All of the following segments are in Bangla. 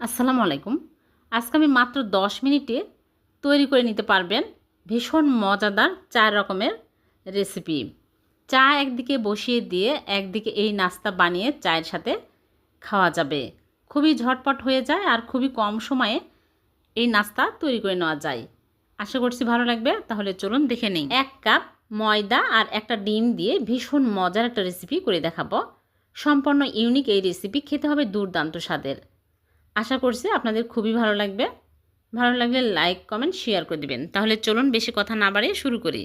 আসসালামু আলাইকুম। আজকে আমি মাত্র দশ মিনিটে তৈরি করে নিতে পারবেন ভীষণ মজাদার চার রকমের রেসিপি। চা একদিকে বসিয়ে দিয়ে একদিকে এই নাস্তা বানিয়ে চায়ের সাথে খাওয়া যাবে। খুবই ঝটপট হয়ে যায় আর খুবই কম সময়ে এই নাস্তা তৈরি করে নেওয়া যায়। আশা করছি ভালো লাগবে, তাহলে চলুন দেখে নিই। এক কাপ ময়দা আর একটা ডিম দিয়ে ভীষণ মজার একটা রেসিপি করে দেখাবো। সম্পূর্ণ ইউনিক এই রেসিপি, খেতে হবে দুর্দান্ত স্বাদের। আশা করছি আপনাদের খুবই ভালো লাগবে। ভালো লাগলে লাইক কমেন্ট শেয়ার করে দিবেন। তাহলে চলুন বেশি কথা না বাড়িয়ে শুরু করি।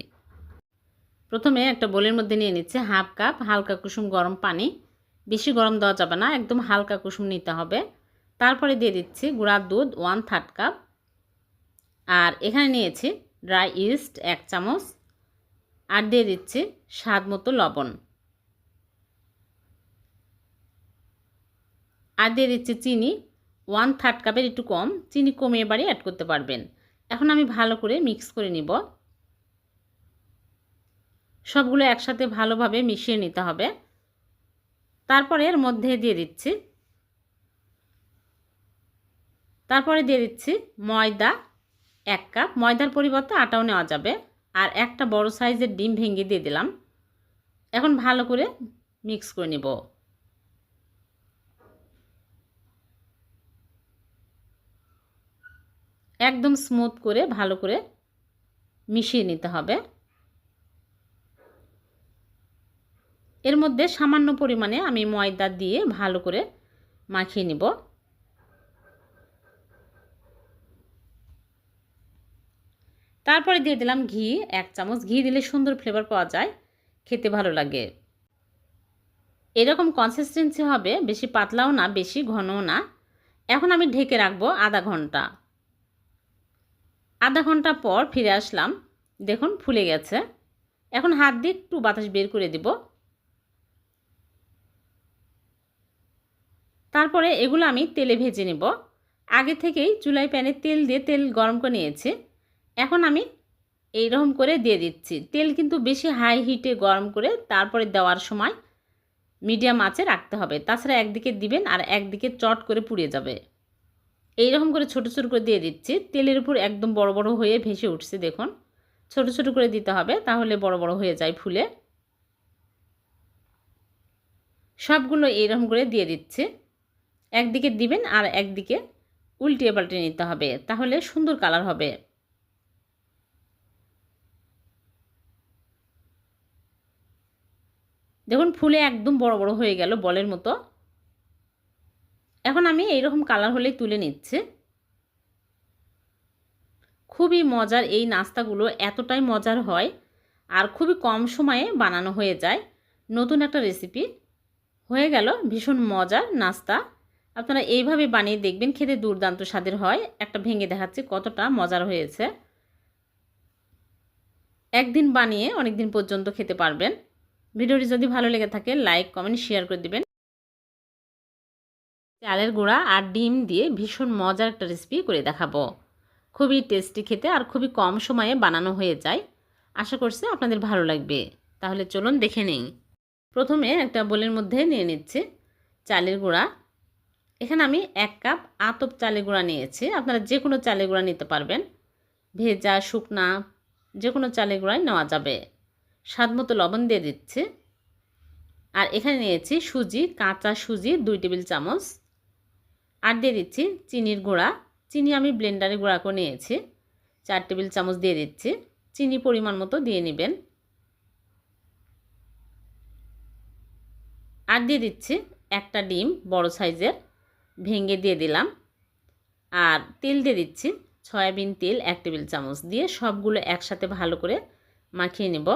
প্রথমে একটা বোলের মধ্যে নিয়ে নিচ্ছে হাফ কাপ হালকা কুসুম গরম পানি। বেশি গরম দেওয়া যাবে না, একদম হালকা কুসুম নিতে হবে। তারপরে দিয়ে দিচ্ছি গুঁড়ার দুধ ওয়ান থার্ড কাপ আর এখানে নিয়েছি ড্রাই ইস্ট এক চামচ। আর দিয়ে দিচ্ছি স্বাদ মতো লবণ। আর দিয়ে দিচ্ছি চিনি ওয়ান থার্ড কাপের একটু কম, চিনি কমিয়ে বাড়ি অ্যাড করতে পারবেন। এখন আমি ভালো করে মিক্স করে নিব। সবগুলো একসাথে ভালোভাবে মিশিয়ে নিতে হবে। তারপরে এর মধ্যে দিয়ে দিচ্ছি, তারপরে দিয়ে দিচ্ছি ময়দা এক কাপ। ময়দার পরিবর্তে আটাও নেওয়া যাবে। আর একটা বড় সাইজের ডিম ভেঙে দিয়ে দিলাম। এখন ভালো করে মিক্স করে নিব। একদম স্মুথ করে, ভালো করে মিশিয়ে নিতে হবে। এর মধ্যে সামান্য পরিমাণে আমি ময়দা দিয়ে ভালো করে মাখিয়ে নিব। তারপরে দিয়ে দিলাম ঘি, এক চামচ ঘি দিলে সুন্দর ফ্লেভার পাওয়া যায়, খেতে ভালো লাগে। এরকম কনসিস্টেন্সি হবে, বেশি পাতলাও না, বেশি ঘনও না। এখন আমি ঢেকে রাখব আধা ঘণ্টা। আধা ঘণ্টা পর ফিরে আসলাম। দেখুন, ফুলে গেছে। এখন হাত দিয়ে একটু বাতাস বের করে দিব। তারপরে এগুলো আমি তেলে ভেজে নেব। আগে থেকেই চুলাই প্যানে তেল দিয়ে তেল গরম করে নিয়েছি। এখন আমি এইরকম করে দিয়ে দিচ্ছি। তেল কিন্তু বেশি হাই হিটে গরম করে তারপরে দেওয়ার সময় মিডিয়াম আঁচে রাখতে হবে। তাছাড়া একদিকে দিবেন আর একদিকে চট করে পুড়ে যাবে। এইরকম করে ছোট ছোট করে দিয়ে দিচ্ছি। তেলের উপর একদম বড় বড় হয়ে ভেসে উঠছে, দেখুন। ছোট ছোট করে দিতে হবে, তাহলে বড় বড় হয়ে যায় ফুলে। সবগুলো এইরকম করে দিয়ে দিচ্ছে। একদিকে দিবেন আর একদিকে উল্টিয়ে পাল্টে নিতে হবে, তাহলে সুন্দর কালার হবে। দেখুন, ফুলে একদম বড় বড় হয়ে গেল বলের মতো। এখন আমি এইরকম কালার হলেই তুলে নিচ্ছি। খুবই মজার এই নাস্তাগুলো এতটাই মজার হয় আর খুবই কম সময়ে বানানো হয়ে যায়। নতুন একটা রেসিপি হয়ে গেল, ভীষণ মজার নাস্তা। আপনারা এইভাবে বানিয়ে দেখবেন, খেতে দুর্দান্ত স্বাদের হয়। একটা ভেঙে দেখাচ্ছি কতটা মজার হয়েছে। একদিন বানিয়ে অনেক দিন পর্যন্ত খেতে পারবেন। ভিডিওটি যদি ভালো লেগে থাকে লাইক কমেন্ট শেয়ার করে দিবেন। চালের গুঁড়া আর ডিম দিয়ে ভীষণ মজার একটা রেসিপি করে দেখাবো। খুবই টেস্টি খেতে আর খুবই কম সময়ে বানানো হয়ে যায়। আশা করছি আপনাদের ভালো লাগবে। তাহলে চলুন দেখে নিই। প্রথমে একটা বোলের মধ্যে নিয়ে নিচ্ছে চালের গুঁড়া। এখানে আমি এক কাপ আতপ চালের গুঁড়া নিয়েছি। আপনারা যে কোনো চালের গুঁড়া নিতে পারবেন। ভেজা, শুকনা যে কোনো চালের গুঁড়াই নেওয়া যাবে। স্বাদ মতো লবণ দিয়ে দিচ্ছে। আর এখানে নিয়েছি সুজি, কাঁচা সুজি, দুই টেবিল চামচ। আর দিয়ে দিচ্ছি চিনির গুঁড়া। চিনি আমি ব্লেন্ডারে গুঁড়া করে নিয়েছি। চার টেবিল চামচ দিয়ে দিচ্ছি। চিনি পরিমাণ মতো দিয়ে নেবেন। আর দিয়ে দিচ্ছি একটা ডিম বড় সাইজের। ভেঙে দিয়ে দিলাম। আর তেল দিয়ে দিচ্ছি সয়াবিন তেল এক টেবিল চামচ দিয়ে। সবগুলো একসাথে ভালো করে মাখিয়ে নেব।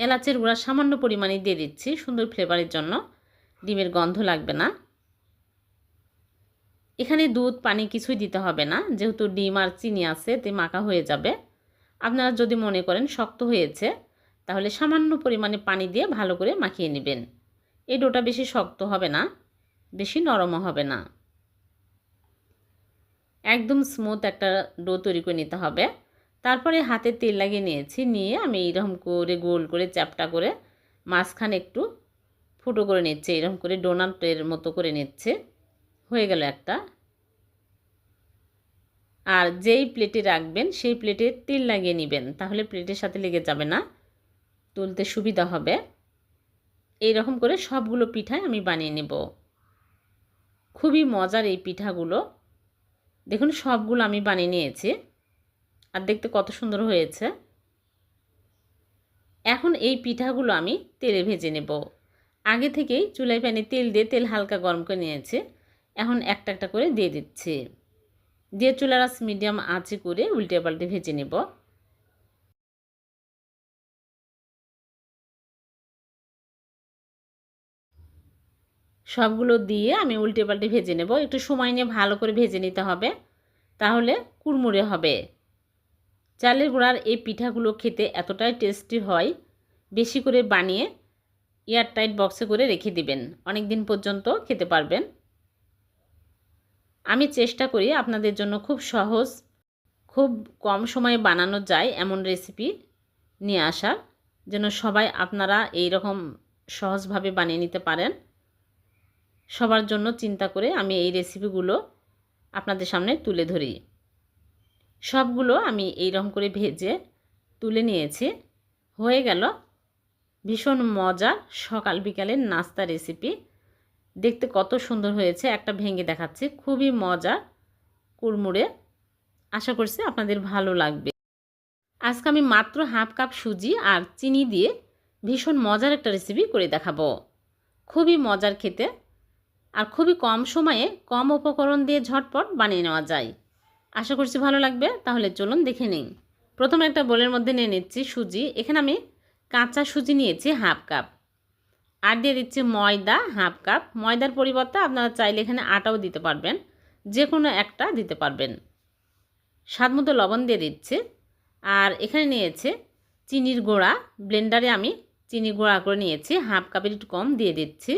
এলাচের গুঁড়া সামান্য পরিমাণে দিয়ে দিচ্ছি। সুন্দর ফ্লেভারের জন্য। ডিমের গন্ধ লাগবে না। এখানে দুধ, পানি কিছুই দিতে হবে না। যেহেতু ডিম আর চিনি আছে, তে মাখা হয়ে যাবে। আপনারা যদি মনে করেন শক্ত হয়েছে, তাহলে সামান্য পরিমাণে পানি দিয়ে ভালো করে মাখিয়ে নেবেন। এই ডোটা বেশি শক্ত হবে না, বেশি নরমও হবে না। একদম স্মুথ একটা ডো তৈরি করে নিতে হবে। তারপরে হাতে তেল লাগিয়ে নিয়েছি, নিয়ে আমি এইরকম করে গোল করে, চ্যাপটা করে মাঝখানে একটু ফুটো করে নিচ্ছে। এরকম করে ডোনাটের মতো করে নিচ্ছে। হয়ে গেল একটা। আর যেই প্লেটে রাখবেন, সেই প্লেটে তেল লাগিয়ে নেবেন। তাহলে প্লেটের সাথে লেগে যাবে না। তুলতে সুবিধা হবে। এই রকম করে সবগুলো পিঠাই আমি বানিয়ে নেব। খুবই মজার এই পিঠাগুলো। দেখুন, সবগুলো আমি বানিয়ে নিয়েছি। আর দেখতে কত সুন্দর হয়েছে। এখন এই পিঠাগুলো আমি তেলে ভেজে নেব। আগে থেকেই চুলায় প্যানে তেল দিয়ে তেল হালকা গরম করে নিয়েছে। এখন একটা একটা করে দিয়ে দিচ্ছি। দিয়ে চুলার আস মিডিয়াম আঁচে করে উল্টে পাল্টে ভেজে নেব। সবগুলো দিয়ে আমি উল্টে পাল্টে ভেজে নেব। একটু সময় নিয়ে ভালো করে ভেজে নিতে হবে। তাহলে কুড়মুড়ে হবে। চালের গুঁড়ার এই পিঠাগুলো খেতে এতটাই টেস্টি হয়। বেশি করে বানিয়ে এয়ারটাইট বক্সে করে রেখে দিবেন। অনেক দিন পর্যন্ত খেতে পারবেন। আমি চেষ্টা করি আপনাদের জন্য খুব সহজ, খুব কম সময়ে বানানো যায় এমন রেসিপি নিয়ে আসার, যেন সবাই আপনারা এই রকম সহজভাবে বানিয়ে নিতে পারেন। সবার জন্য চিন্তা করে আমি এই রেসিপিগুলো আপনাদের সামনে তুলে ধরি। সবগুলো আমি এই রকম করে ভেজে তুলে নিয়েছি। হয়ে গেল ভীষণ মজার সকাল বিকালের নাস্তা রেসিপি দেখতে কত সুন্দর হয়েছে, একটা ভেঙে দেখাচ্ছি, খুবই মজা, কুড়মুড়ে। আশা করছি আপনাদের ভালো লাগবে। আজকে আমি মাত্র হাফ কাপ সুজি আর চিনি দিয়ে ভীষণ মজার একটা রেসিপি করে দেখাবো। খুবই মজার খেতে আর খুবই কম সময়ে কম উপকরণ দিয়ে ঝটপট বানিয়ে নেওয়া যায়। আশা করছি ভালো লাগবে, তাহলে চলুন দেখে নিন প্রথমে একটা বোলের মধ্যে নিয়ে নিচ্ছি সুজি। এখানে আমি কাঁচা সুজি নিয়েছি হাফ কাপ। আর দিয়ে দিচ্ছি ময়দা হাফ কাপ। ময়দার পরিবর্তে আপনারা চাইলে এখানে আটাও দিতে পারবেন। যে কোনো একটা দিতে পারবেন। স্বাদ মতো লবণ দিয়ে দিচ্ছে। আর এখানে নিয়েছে চিনির গোড়া। ব্লেন্ডারে আমি চিনি গোড়া করে নিয়েছি। হাফ কাপের একটু কম দিয়ে দিচ্ছি।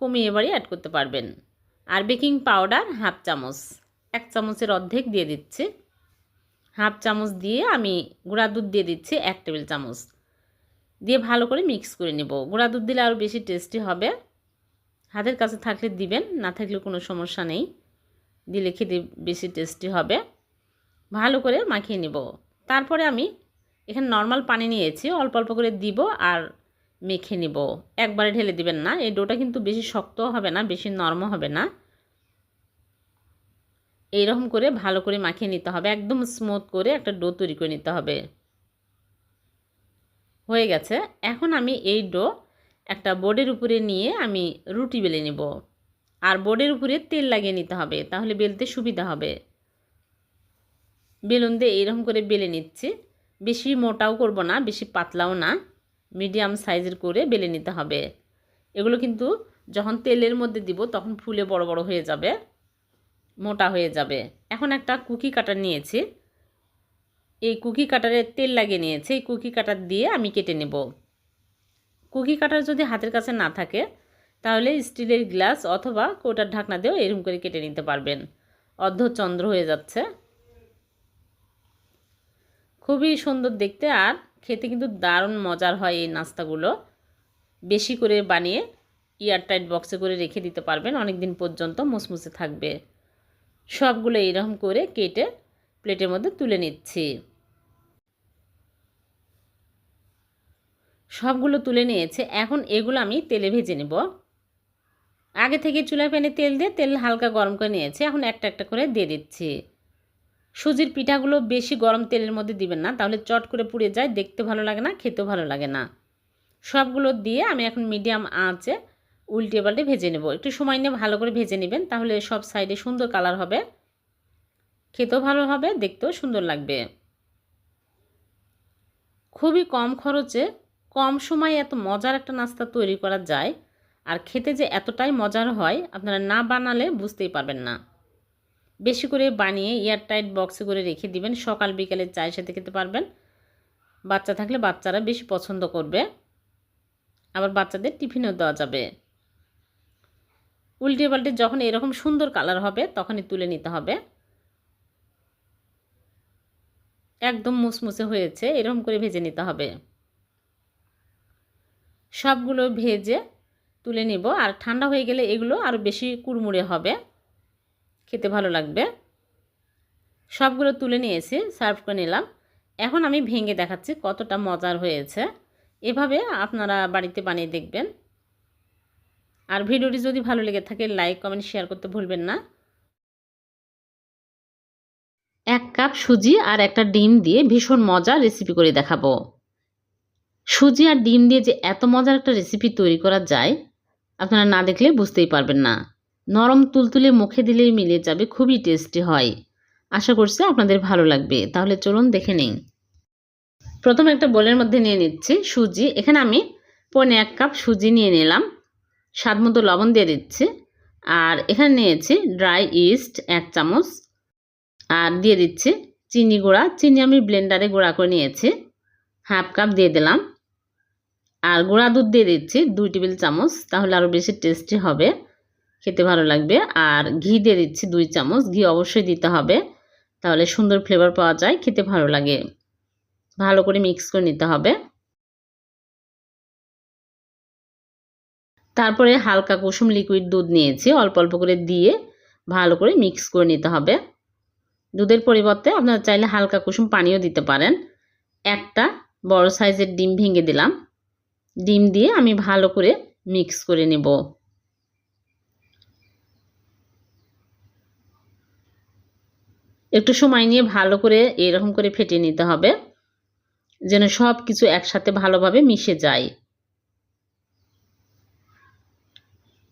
কমিয়ে এবারে অ্যাড করতে পারবেন। আর বেকিং পাউডার হাফ চামচ। এক চামচের অর্ধেক দিয়ে দিচ্ছি। হাফ চামচ দিয়ে আমি গুঁড়া দুধ দিয়ে দিচ্ছি এক টেবিল চামচ। দিয়ে ভালো করে মিক্স করে নেব। গুঁড়া দুধ দিলে আরও বেশি টেস্টি হবে। হাতের কাছে থাকলে দিবেন, না থাকলে কোনো সমস্যা নেই। দিলে খেতে বেশি টেস্টি হবে। ভালো করে মাখিয়ে নেব। তারপরে আমি এখানে নর্মাল পানি নিয়েছি, অল্প অল্প করে দিব আর মেখে নিব। একবারে ঢেলে দিবেন না, এই ডোটা কিন্তু বেশি শক্ত হবে না, বেশি নরম হবে না। এইরকম করে ভালো করে মাখিয়ে নিতে হবে। একদম স্মুথ করে একটা ডো তৈরি করে নিতে হবে। হয়ে গেছে। এখন আমি এই ডো একটা বোর্ডের উপরে নিয়ে আমি রুটি বেলে নেব। আর বোর্ডের উপরে তেল লাগিয়ে নিতে হবে, তাহলে বেলতে সুবিধা হবে। বেলুন দিয়ে এইরকম করে বেলে নিচ্ছি। বেশি মোটাও করব না, বেশি পাতলাও না, মিডিয়াম সাইজের করে বেলে নিতে হবে। এগুলো কিন্তু যখন তেলের মধ্যে দিব তখন ফুলে বড় বড় হয়ে যাবে, মোটা হয়ে যাবে। এখন একটা কুকি কাটার নিয়েছি। এই কুকি কাটারে তেল লাগিয়ে নিয়েছি, এই কুকি কাটার দিয়ে আমি কেটে নেব। কুকি কাটার যদি হাতের কাছে না থাকে, তাহলে স্টিলের গ্লাস অথবা কোটার ঢাকনা দিয়েও এরকম করে কেটে নিতে পারবেন। অর্ধচন্দ্র হয়ে যাচ্ছে। খুবই সুন্দর দেখতে আর খেতে কিন্তু দারুণ মজার হয় এই নাস্তাগুলো। বেশি করে বানিয়ে এয়ারটাইট বক্সে করে রেখে দিতে পারবেন অনেক দিন পর্যন্ত মুসমুসে থাকবে। সবগুলো এরকম করে কেটে প্লেটের মধ্যে তুলে নিচ্ছি। সবগুলো তুলে নিয়েছে। এখন এগুলো আমি তেলে ভেজে নেব। আগে থেকে চুলায় প্যানে তেল দিয়ে তেল হালকা গরম করে নিয়েছে। এখন একটা একটা করে দিয়ে দিচ্ছি। সুজির পিঠাগুলো বেশি গরম তেলের মধ্যে দিবেন না, তাহলে চট করে পুড়ে যায়, দেখতে ভালো লাগে না, খেতেও ভালো লাগে না। সবগুলো দিয়ে আমি এখন মিডিয়াম আঁচে উল্টে পাল্টে ভেজে নেব। একটু সময় নিয়ে ভালো করে ভেজে নেবেন, তাহলে সব সাইডে সুন্দর কালার হবে। খেতেও ভালো হবে, দেখতেও সুন্দর লাগবে। খুবই কম খরচে কম সময়ে এত মজার একটা নাস্তা তৈরি করা যায় আর খেতে যে এতটাই মজার হয় আপনারা না বানালে বুঝতেই পারবেন না। বেশি করে বানিয়ে এয়ারটাইট বক্সে করে রেখে দিবেন, সকাল বিকালে চায়ের সাথে খেতে পারবেন। বাচ্চা থাকলে বাচ্চারা বেশি পছন্দ করবে। আবার বাচ্চাদের টিফিনও দেওয়া যাবে। উল্টে পাল্টে যখন এরকম সুন্দর কালার হবে, তখনই তুলে নিতে হবে। একদম মুসমুসে হয়েছে, এরকম করে ভেজে নিতে হবে। সবগুলো ভেজে তুলে নিব। আর ঠান্ডা হয়ে গেলে এগুলো আরও বেশি কুড়মুড়ে হবে। খেতে ভালো লাগবে। সবগুলো তুলে নিয়েছি, সার্ভ করে নিলাম। এখন আমি ভেঙে দেখাচ্ছি কতটা মজার হয়েছে। এভাবে আপনারা বাড়িতে বানিয়ে দেখবেন। আর ভিডিওটি যদি ভালো লেগে থাকে, লাইক, কমেন্ট, শেয়ার করতে ভুলবেন না। এক কাপ সুজি আর একটা ডিম দিয়ে ভীষণ মজার রেসিপি করে দেখাবো। সুজি আর ডিম দিয়ে যে এত মজার একটা রেসিপি তৈরি করা যায়, আপনারা না দেখলে বুঝতেই পারবেন না। নরম তুলতুলে মুখে দিলেই মিলে যাবে, খুবই টেস্টি হয়। আশা করছি আপনাদের ভালো লাগবে। তাহলে চলুন দেখে নিন প্রথমে একটা বোলের মধ্যে নিয়ে নিচ্ছি সুজি। এখানে আমি পনে এক কাপ সুজি নিয়ে নিলাম। স্বাদ মতো লবণ দিয়ে দিচ্ছি। আর এখানে নিয়েছি ড্রাই ইস্ট এক চামচ। আর দিয়ে দিচ্ছি চিনি গুঁড়া। চিনি আমি ব্লেন্ডারে গুঁড়া করে নিয়েছি। হাফ কাপ দিয়ে দিলাম। আর গুঁড়া দুধ দিয়ে দিচ্ছি, দুই টেবিল চামচ, তাহলে আরও বেশি টেস্টি হবে, খেতে ভালো লাগবে। আর ঘি দিয়ে দিচ্ছি দুই চামচ, ঘি অবশ্যই দিতে হবে, তাহলে সুন্দর ফ্লেভার পাওয়া যায়, খেতে ভালো লাগে। ভালো করে মিক্স করে নিতে হবে। তারপরে হালকা কুসুম লিকুইড দুধ নিয়েছি, অল্প অল্প করে দিয়ে ভালো করে মিক্স করে নিতে হবে। দুধের পরিবর্তে আপনারা চাইলে হালকা কুসুম পানিও দিতে পারেন। একটা বড় সাইজের ডিম ভেঙে দিলাম। ডিম দিয়ে আমি ভালো করে মিক্স করে নেব। একটু সময় নিয়ে ভালো করে এরকম করে ফেটে নিতে হবে যেন সব কিছু একসাথে ভালোভাবে মিশে যায়।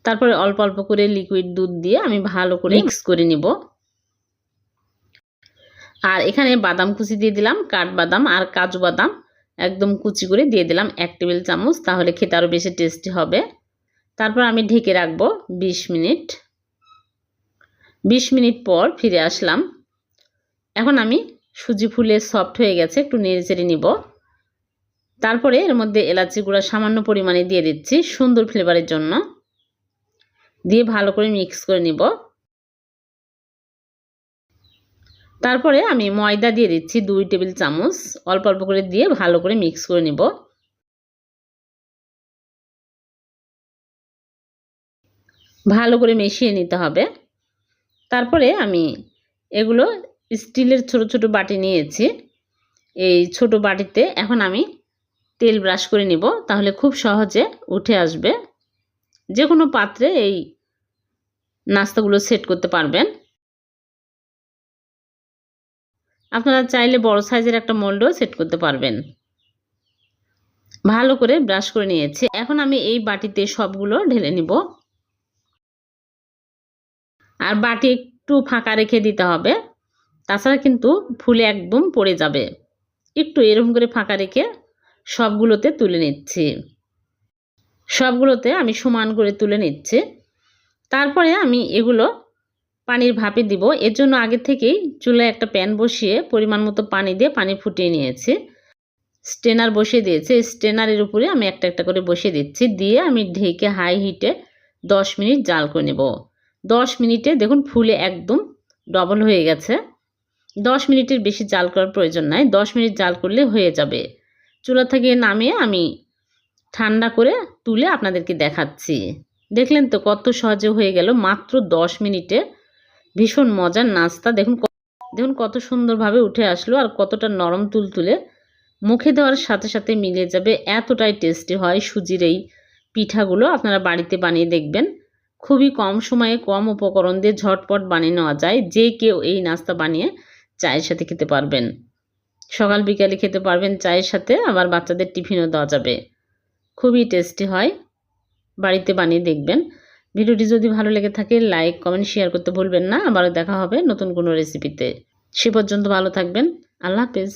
তারপরে অল্প অল্প করে লিকুইড দুধ দিয়ে আমি ভালো করে মিক্স করে নিব। আর এখানে বাদাম কুচি দিয়ে দিলাম কাঠবাদাম আর কাজু বাদাম। একদম কুচি করে দিয়ে দিলাম এক টেবিল চামচ, তাহলে খেতে আরও বেশি টেস্টি হবে। তারপর আমি ঢেকে রাখব ২০ মিনিট। ২০ মিনিট পর ফিরে আসলাম। এখন আমি সুজি ফুলে সফট হয়ে গেছে, একটু নেড়ে চেড়ে নিব। তারপরে এর মধ্যে এলাচি গুঁড়া সামান্য পরিমাণে দিয়ে দিচ্ছি সুন্দর ফ্লেভারের জন্য। দিয়ে ভালো করে মিক্স করে নিব। তারপরে আমি ময়দা দিয়ে দিচ্ছি দুই টেবিল চামচ। অল্প অল্প করে দিয়ে ভালো করে মিক্স করে নিব। ভালো করে মিশিয়ে নিতে হবে। তারপরে আমি এগুলো স্টিলের ছোট ছোট বাটি নিয়েছি। এই ছোট বাটিতে এখন আমি তেল ব্রাশ করে নিব, তাহলে খুব সহজে উঠে আসবে। যে কোনো পাত্রে এই নাস্তাগুলো সেট করতে পারবেন। আপনারা চাইলে বড় সাইজের একটা মোল্ডও সেট করতে পারবেন। ভালো করে ব্রাশ করে নিয়েছি। এখন আমি এই বাটিতে সবগুলো ঢেলে নিব। আর বাটি একটু ফাঁকা রেখে দিতে হবে। তাছাড়া কিন্তু ফুলে একদম পড়ে যাবে। একটু এরকম করে ফাঁকা রেখে সবগুলোতে তুলে নিচ্ছি। সবগুলোতে আমি সমান করে তুলে নিচ্ছি। তারপরে আমি এগুলো পানির ভাপে দিব। এর জন্য আগে থেকেই চুলায় একটা প্যান বসিয়ে পরিমাণ মতো পানি দিয়ে পানি ফুটিয়ে নিয়েছি। স্টেনার বসিয়ে দিয়েছি। স্টেনারের উপরে আমি একটা একটা করে বসিয়ে দিচ্ছি। দিয়ে আমি ঢেকে হাই হিটে দশ মিনিট জাল করে নেব। দশ মিনিটে দেখুন ফুলে একদম ডবল হয়ে গেছে। দশ মিনিটের বেশি জাল করার প্রয়োজন নাই। দশ মিনিট জাল করলে হয়ে যাবে। চুলা থেকে নামিয়ে আমি ঠান্ডা করে তুলে আপনাদেরকে দেখাচ্ছি। দেখলেন তো কত সহজে হয়ে গেল। মাত্র দশ মিনিটে ভীষণ মজার নাস্তা। দেখুন দেখুন কত সুন্দরভাবে উঠে আসলো আর কতটা নরম তুলতুলে। মুখে দেওয়ার সাথে সাথে মিলে যাবে এতটাই টেস্টি হয় সুজির এই পিঠাগুলো। আপনারা বাড়িতে বানিয়ে দেখবেন। খুবই কম সময়ে কম উপকরণ দিয়ে ঝটপট বানিয়ে নেওয়া যায়। যে কেউ এই নাস্তা বানিয়ে চায়ের সাথে খেতে পারবেন। সকাল বিকালে খেতে পারবেন চায়ের সাথে, আবার বাচ্চাদের টিফিনও দেওয়া যাবে। খুবই টেস্টি হয়। বাড়িতে বানিয়ে দেখবেন। ভিডিওটি যদি ভালো লেগে থাকে লাইক কমেন্ট শেয়ার করতে ভুলবেন না। আবারও দেখা হবে নতুন কোনো রেসিপিতে সে পর্যন্ত ভালো থাকবেন। আল্লাহ হাফেজ।